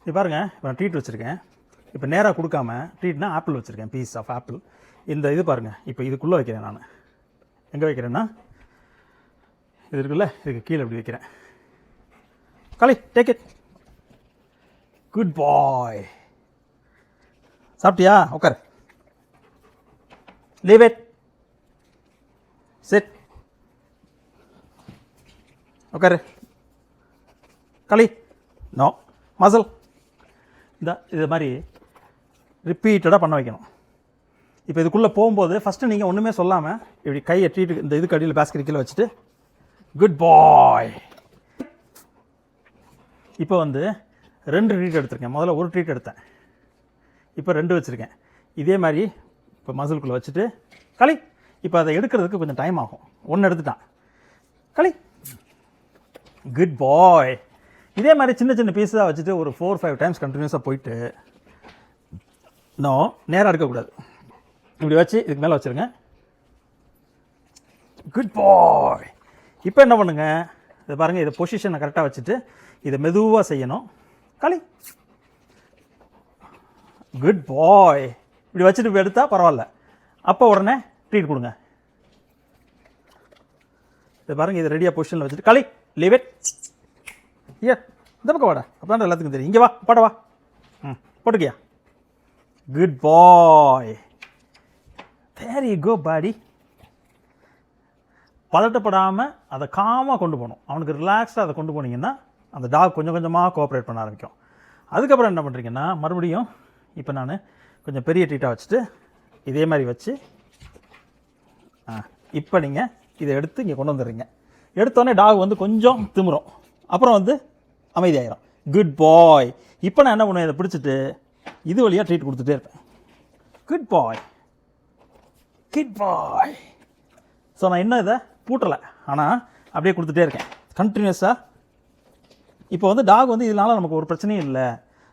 இப்போ பாருங்கள் இப்போ நான் ட்ரீட் வச்சுருக்கேன். இப்போ நேராக கொடுக்காம ட்ரீட்னா ஆப்பிள் வச்சுருக்கேன் பீஸ் ஆஃப் ஆப்பிள் இந்த இது பாருங்கள் இப்போ இதுக்குள்ளே வைக்கிறேன் நான். எங்கே வைக்கிறேன்னா இது இருக்குல்ல இதுக்கு கீழே இப்படி வைக்கிறேன். களி டேக் இட் குட் பாய் சாப்பிட்டியா? உட்கார். லீவ் இட் செட் உட்காரு. களி. நோ மசல் இந்த இது மாதிரி ரிப்பீட்டடாக பண்ண வைக்கணும். இப்போ இதுக்குள்ளே போகும்போது ஃபஸ்ட்டு நீங்கள் ஒன்றுமே சொல்லாமல் இப்படி கையை எட்டிட்டு இந்த இதுக்கு அடியில் பேஸ்கெட் கீழே வச்சுட்டு குட் பாய் இப்போ வந்து ரெண்டு ட்ரீட் எடுத்திருக்கேன். முதல்ல ஒரு ட்ரீட் எடுத்தேன். இப்போ ரெண்டு வச்சுருக்கேன். இதே மாதிரி இப்போ மசிலுக்குள்ளே வச்சுட்டு களி. இப்போ அதை எடுக்கிறதுக்கு கொஞ்சம் டைம் ஆகும். ஒன்று எடுத்துட்டான். களி. குட் பாய் இதே மாதிரி சின்ன சின்ன பீஸாக வச்சுட்டு ஒரு ஃபோர் ஃபைவ் டைம்ஸ் கண்டினியூஸாக போயிட்டு இன்னும் நேராக எடுக்கக்கூடாது. இப்படி வச்சு இதுக்கு மேலே வச்சுருங்க. குட் பாய் இப்போ என்ன பண்ணுங்கள் இதை பாருங்கள் இதை பொசிஷனை கரெக்டாக வச்சுட்டு இதை மெதுவாக செய்யணும். களி. குட் பாய் இப்படி வச்சுட்டு எடுத்தால் பரவாயில்ல. அப்போ உடனே ட்ரீட் கொடுங்க. இதை பாருங்கள் இதை ரெடியாக பொசிஷனில் வச்சுட்டு களி. லீவ் இட் ஐயா இந்த பக்கம் வாடா. அப்போ தான் எல்லாத்துக்கும் தெரியும். இங்கே வா பாட வா. ம் போட்டுக்கியா? Good bye there you go பாடி பதட்டப்படாமல் அதை காமாக கொண்டு போகணும். அவனுக்கு ரிலாக்ஸாக அதை கொண்டு போனீங்கன்னா அந்த டாக் கொஞ்சம் கொஞ்சமாக கோஆப்ரேட் பண்ண ஆரம்பிக்கும். அதுக்கப்புறம் என்ன பண்ணுறீங்கன்னா மறுபடியும் இப்போ நான் கொஞ்சம் பெரிய ட்ரீட்டாக வச்சுட்டு இதே மாதிரி வச்சு ஆ இப்போ நீங்கள் இதை எடுத்து இங்கே கொண்டு வந்துடுறீங்க. எடுத்தோடனே டாக் வந்து கொஞ்சம் திமிரும். அப்புறம் வந்து அமைதியாயிரும். குட் பாய் இப்போ நான் என்ன பண்ணுவேன்? இதை பிடிச்சிட்டு இது வழியாக ட்ரீட் கொடுத்துட்டே இருப்பேன். Good boy good boy so நான் இன்னும் இதை பூட்டலை. ஆனால் அப்படியே கொடுத்துட்டே இருக்கேன். கண்டினியூஸாக இப்போ வந்து டாக் வந்து இதனால நமக்கு ஒரு பிரச்சனையும் இல்லை.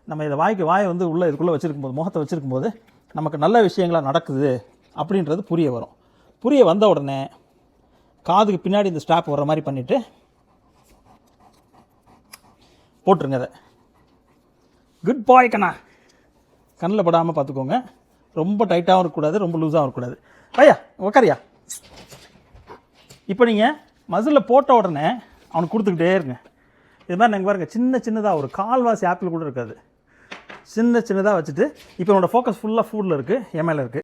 நம்ம இதை வாய்க்கு வாயை வந்து உள்ளே இதுக்குள்ளே வச்சுருக்கும் போது முகத்தை வச்சுருக்கும் போது நமக்கு நல்ல விஷயங்களாக நடக்குது அப்படின்றது புரிய வரும். புரிய வந்த உடனே காதுக்கு பின்னாடி இந்த ஸ்டாப் வர்ற மாதிரி பண்ணிவிட்டு போட்டுருங்க அதை. குட் பாய் கண்ணா. கண்ணில் படாமல் பார்த்துக்கோங்க. ரொம்ப டைட்டாகவும் இருக்கக்கூடாது ரொம்ப லூஸாகவும் இருக்கக்கூடாது. ஐயா உக்காரியா. இப்போ நீங்கள் மசிலில் போட்ட உடனே அவனுக்கு கொடுத்துக்கிட்டே இருங்க. இது மாதிரி நீங்கள் பாருங்கள் சின்ன சின்னதாக ஒரு கால்வாசி ஆப்பிள் கூட இருக்காது. சின்ன சின்னதாக வச்சுட்டு இப்போ என்னோடய ஃபோக்கஸ் ஃபுல்லாக ஃபுட்டில் இருக்குது என் மேலே இருக்குது